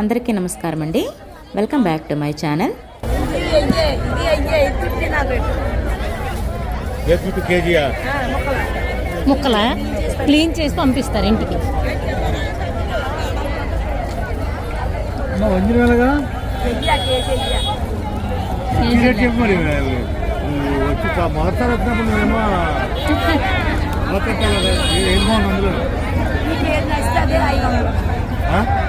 అందరికీ నమస్కారం అండి. Welcome back to my channel ముక్కల? క్లీన్ చేసి పంపిస్తారు ఇంటికి. వేలగా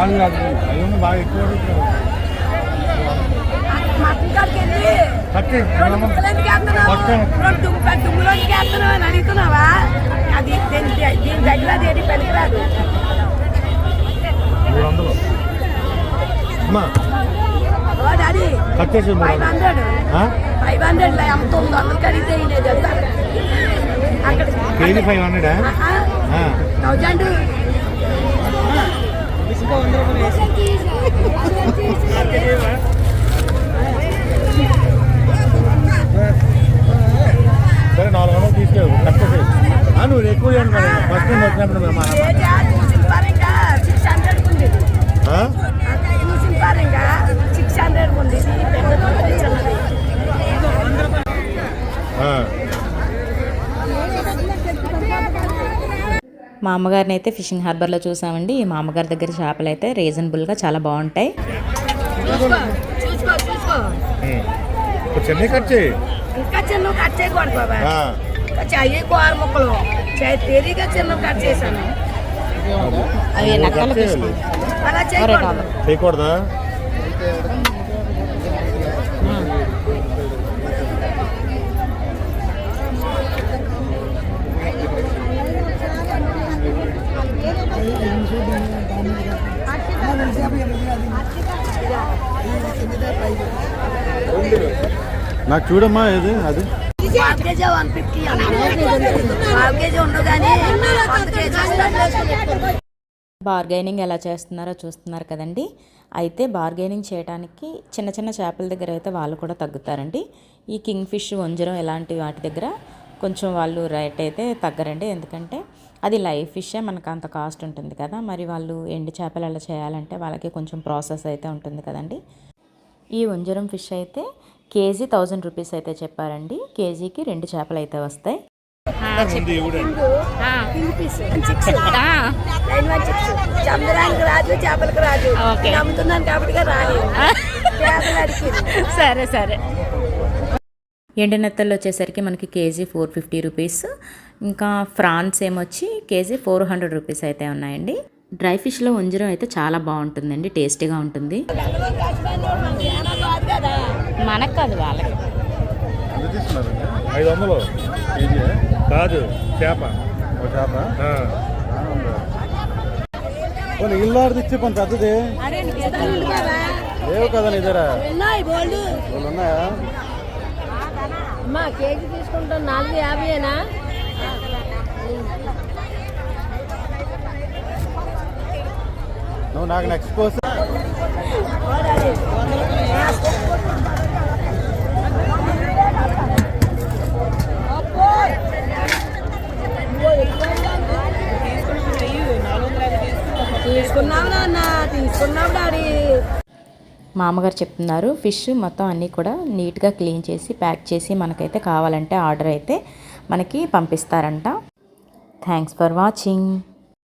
నాలుగు కాదు. అయ్యో బాగా ఎక్కువ వేస్తున్నావు? అని అడుగుతున్నావా? అది దీని దగ్గర అది ఏది పనికిరాదు మూడు వందలు. కట్ చేసి ఫైవ్ హండ్రెడ్? ఫైవ్ హండ్రెడ్ ఎంత తొమ్మిది వందలు కడిగితే అక్కడ ఫైవ్ హండ్రెడా. థౌజండ్ సరే నాలుగు వందలు తీసుకెళ్ళు కట్ చేసి నువ్వు ఎక్కువ చేయండి మరి ఫస్ట్ టైం వచ్చినప్పుడు మా అమ్మగారిని అయితే ఫిషింగ్ హార్బర్లో చూసామండి. మా అమ్మగారి దగ్గర చేపలు అయితే రీజనబుల్గా చాలా బాగుంటాయి. చూసుకో చూసుకో చూసుకో. నాకు చూడమ్మా ఏది? అది. Half KG one fifty half KG ఉండదు కానీ వంద కేజీ బార్గైనింగ్ ఎలా చేస్తున్నారో చూస్తున్నారు కదండి. అయితే బార్గైనింగ్ చేయడానికి చిన్న చిన్న చేపల దగ్గర అయితే వాళ్ళు కూడా తగ్గుతారండి. ఈ కింగ్ ఫిష్ వంజరం ఇలాంటి వాటి దగ్గర కొంచెం వాళ్ళు రేట్ అయితే తగ్గరండి. ఎందుకంటే అది లైవ్ ఫిషే మనకు అంత కాస్ట్ ఉంటుంది కదా. మరి వాళ్ళు ఎండు చేపలు ఎలా చేయాలంటే వాళ్ళకి కొంచెం ప్రాసెస్ అయితే ఉంటుంది కదండి. ఈ వంజరం ఫిష్ అయితే కేజీ థౌజండ్ రూపీస్ అయితే చెప్పారండి. కేజీకి రెండు చేపలు అయితే వస్తాయి సరే సరే. ఎండు నెత్తళ్ళు వచ్చేసరికి మనకి కేజీ ఫోర్ ఫిఫ్టీ రూపీస్. ఇంకా ఫ్రాన్స్ ఏమొచ్చి కేజీ ఫోర్ హండ్రెడ్ రూపీస్ అయితే ఉన్నాయండి. డ్రై ఫిష్లో వంజరం అయితే చాలా బాగుంటుందండి టేస్టీగా ఉంటుంది. మనకు కాదు వాళ్ళకి ఐదు వందలు. కేజీ కాదు చేప. చేప? ఇల్లాడిది ఇచ్చే కొంత పెద్దది. లేవు కదా నీ దగ్గర. ఉన్నాయి బోల్డ్. వాళ్ళు ఉన్నాయా? అమ్మా కేజీ తీసుకుంటాం నాలుగు యాభైనా నువ్వు నాకు నెక్స్ట్ కోర్స్ మామగారు నాన్న? డాడీ. చెప్తున్నారు ఫిష్ మొత్తం అన్నీ కూడా నీట్గా క్లీన్ చేసి ప్యాక్ చేసి మనకైతే కావాలంటే ఆర్డర్ అయితే మనకి పంపిస్తారంట. Thanks for watching.